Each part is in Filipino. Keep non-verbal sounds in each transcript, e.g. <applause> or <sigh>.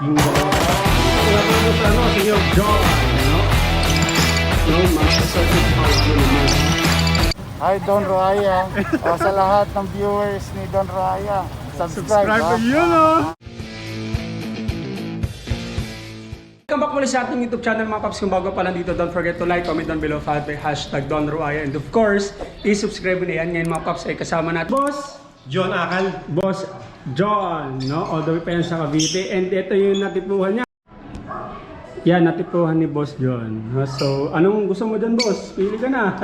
Yung dalawa. Wala pa mo sa ano, Senior John, no? No, house yun naman. Hi Don Raya. o, sa lahat ng viewers ni Don Raya, subscribe. Subscribe ha? to yun, oh! Welcome back muli sa ating YouTube channel mga paps. Kung bago pa lang dito, don't forget to like, comment down below, followed by hashtag Don Ruaya. And of course, i-subscribe na yan. Ngayon mga paps ay kasama natin. Boss! John Akal. Boss John, no? All the way pa yan sa Cavite. And ito yung natipuhan niya. Yan, natipuhan ni Boss John. So, anong gusto mo dyan, boss? Pili ka na.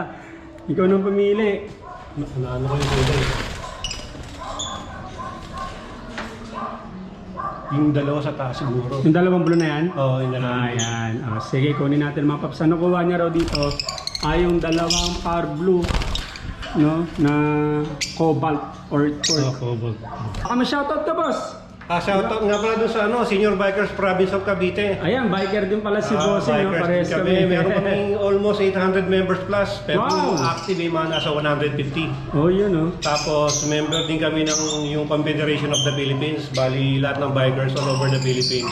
<laughs> Ikaw nang pumili. Ano ko yung kulay? Yung dalawa sa taas siguro. Yung dalawang blue na yan? Oo, yung dalawa. Ayan. Oh, sige, kunin natin mga paps. Ano kuha niya raw dito? Ay, yung dalawang power blue. No? Na cobalt or Oh, torque. cobalt. Baka ma-shoutout ka, boss. Ah, shoutout nga pala doon sa ano, Senior Bikers Province of Cavite. Ayan, biker din pala si Ah, Bossing. No? bikers Parehas din kami. Meron kaming <laughs> almost 800 members plus. Pero Wow! active yung mga nasa 150. oh, yun, oh. Tapos member din kami ng yung Confederation of the Philippines. Bali lahat ng bikers all over the Philippines.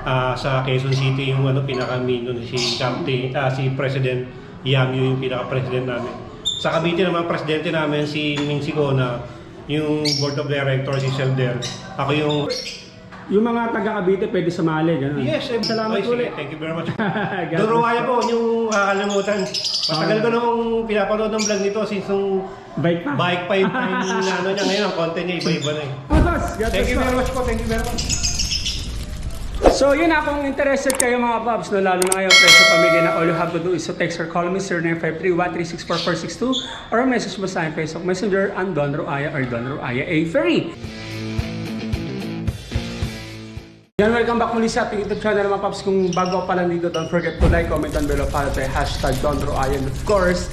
Ah, sa Quezon City yung ano pinaka-main nun si Captain, ah, si President Yamyu yung pinaka-president namin. Sa Cavite naman presidente namin si Ming Sigona, yung board of directors si Selder. Ako yung Yung mga taga-Cavite pwede sumali. Ganun. Yes, eh, Salamat ay, sige, ulit. Thank you very much. <laughs> You. po, yung kakalimutan. Matagal ko nung pinapanood ng vlog nito since nung Bike pa. bike pa yung <laughs> time na ano niya ngayon, ang content niya iba-iba na eh. Boss. God Thank you po. very much po, thank you very much. So yun na, kung interested kayo mga paps, no, lalo na ngayon presyo pamigay na all you have to do is to text or call me 0953-1364462 or message mo sa akin Facebook Messenger ang Don Roaya or Don Roaya A. Ferry. Yan, welcome back muli sa ating YouTube channel mga paps. Kung bago pa lang dito, don't forget to like, comment down below, follow by hashtag Don Roaya. And of course,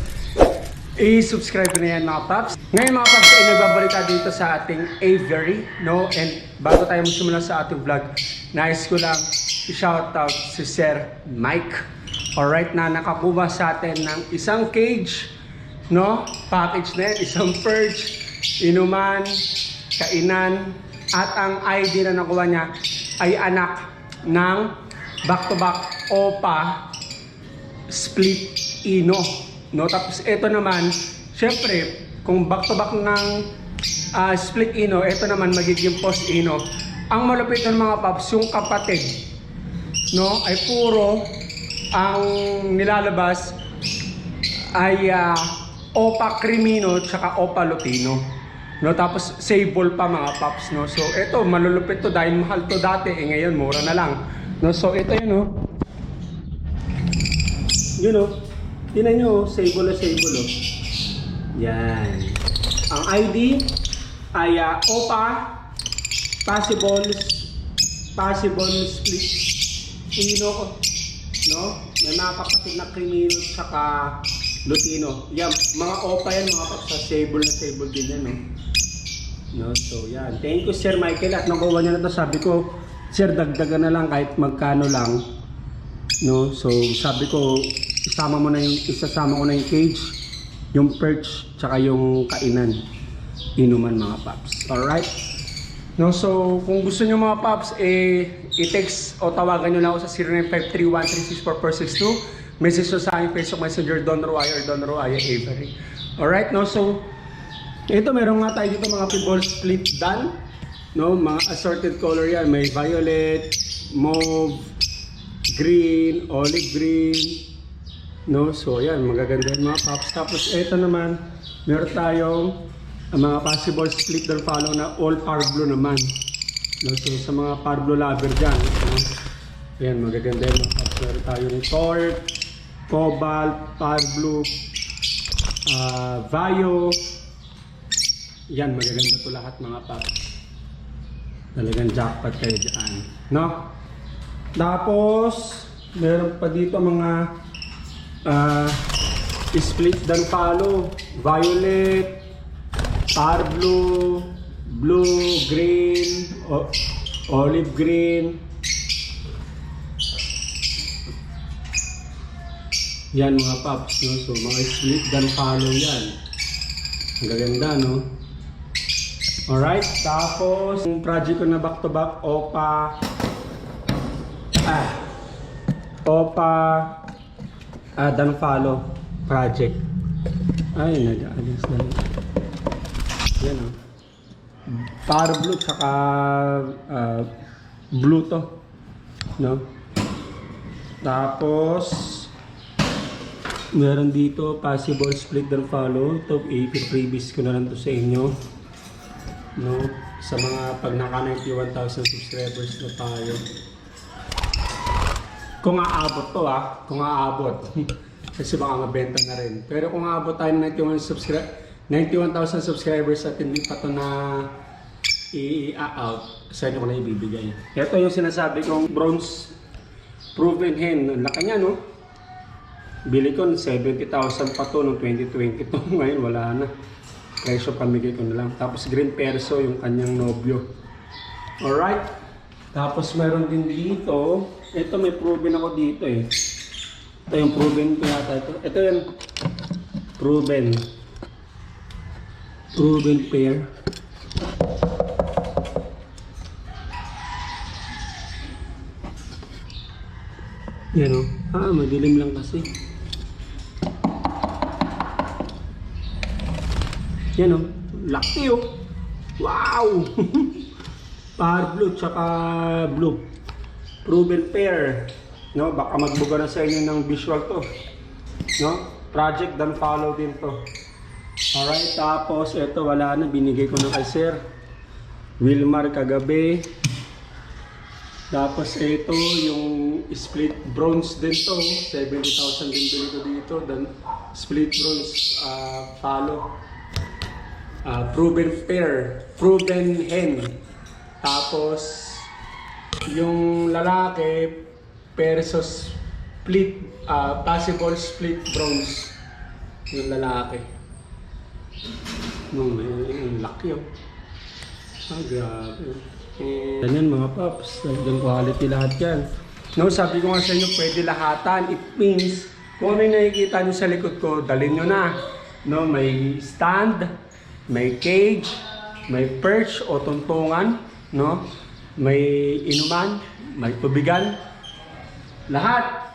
i-subscribe na yan mga paps. Ngayon mga paps ay nagbabalita dito sa ating aviary, no? And bago tayo magsimula sa ating vlog, nais ko lang i-shoutout si Sir Mike. Alright na nakakuha sa atin ng isang cage, no? Package na yan, isang perch, inuman, kainan, at ang ID na nakuha niya ay anak ng back-to-back OPA split ino. No? Tapos ito naman, syempre, kung back-to-back ng ah, split ino, ito naman magiging post ino. Ang malupit ng mga paps, yung kapatid, no, ay puro ang nilalabas ay ah, Opa Crimino tsaka Opa Lutino. No, tapos sable pa mga paps, no. So ito malulupit to dahil mahal to dati eh ngayon mura na lang. No, so ito yun, no. Yun, no. Tingnan nyo, oh, sable na sable, oh. Yan. Ang ID ay ah, OPA possible possible split Ino no? May mga kapatid na Crimino tsaka Lutino. Yan, mga OPA yan, mga kapatid sa sable na sable din yan, no? No, so yan. Thank you Sir Michael at nakuha niya na to. Sabi ko, Sir, dagdagan na lang kahit magkano lang. No, so sabi ko, isama mo na yung, isasama ko na yung cage, yung perch, tsaka yung kainan. Inuman mga paps. Alright? No, so kung gusto nyo mga paps, eh, i-text o tawagan nyo lang ako sa 0953-1364462. Message nyo sa aking Facebook Messenger, Don Roaya or Don Roaya Avery. Alright, no, so ito meron nga tayo dito mga pinball split done. No, mga assorted color yan. May violet, mauve, green, olive green. No, so yan, magaganda yung mga pops. Tapos ito naman, meron tayong ang mga possible split door follow na all blue naman. No, so sa mga blue lover dyan. No? Yan, magaganda yung mga. Meron tayong torque, cobalt, power blue, ah Vaio, yan, magaganda to lahat mga paps. Talagang jackpot kayo dyan. No? Tapos, meron pa dito mga ah, split dan follow. Violet, tar blue, blue, green, olive green. Yan mga paps, no? So, mga split dan follow yan. Ang gaganda, no? Alright, tapos yung project ko na back to back OPA Ah. Opa ah, Danfalo Project. Ay, nag-alis na. Yan o. Para blue tsaka ah, blue to. No? Tapos meron dito possible split and follow. Ito, i-previous ko na lang to sa inyo. No? Sa mga pag naka 91,000 subscribers na tayo. Kung aabot to ah, kung aabot. <laughs> Kasi baka mabenta na rin. Pero kung aabot tayo ng 91 subscri- 91,000 subscribers at hindi pa to na i-out, sa inyo ko na ibibigay. Ito yung sinasabi kong bronze proven hen. Ang laki niya, no? Bili ko ng 70,000 pa to noong 2022. <laughs> Ngayon wala na. Presyo pamigay ko na lang. Tapos green perso yung kanyang nobyo. Alright. Tapos meron din dito. Ito may proven ako dito eh. Ito yung proven ko yata ito. Ito yung proven. Proven pair. Yan o. Ah, madilim lang kasi. Yan o. Laki o. Wow! <laughs> Power blue tsaka blue. Proven pair. No, baka magbuga na sa inyo ng visual to. No? Project dan follow din to. Alright, tapos ito wala na. Binigay ko na kay Sir. Wilmar kagabi. Tapos ito yung split bronze din to. 70,000 din bili ko dito. Then split bronze ah, follow. Ah, proven pair. Proven hen. Tapos yung lalaki versus split ah, possible split bronze yung lalaki. No, may laki oh. Ah, grabe. Eh, ganyan mga paps, talagang quality lahat yan. No, sabi ko nga sa inyo, pwede lahatan. It means, kung ano yung nakikita nyo sa likod ko, dalhin nyo na. No, may stand, may cage, may perch o tuntungan, no? May inuman, may tubigan. Lahat.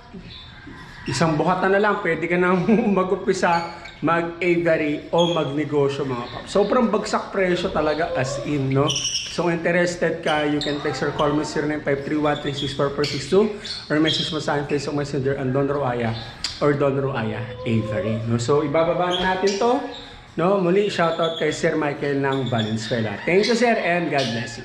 Isang bukatan na lang, pwede ka nang <laughs> mag-upisa mag-aviary o magnegosyo mga pap. Sobrang bagsak presyo talaga as in, no? So interested ka, you can text or call me 0953136442 or message mo sa akin Facebook Messenger ang Don Roaya or Don Roaya Avery. No? So ibababa na natin to. No? Muli, shoutout kay Sir Michael ng Valenzuela. Thank you, Sir, and God bless you.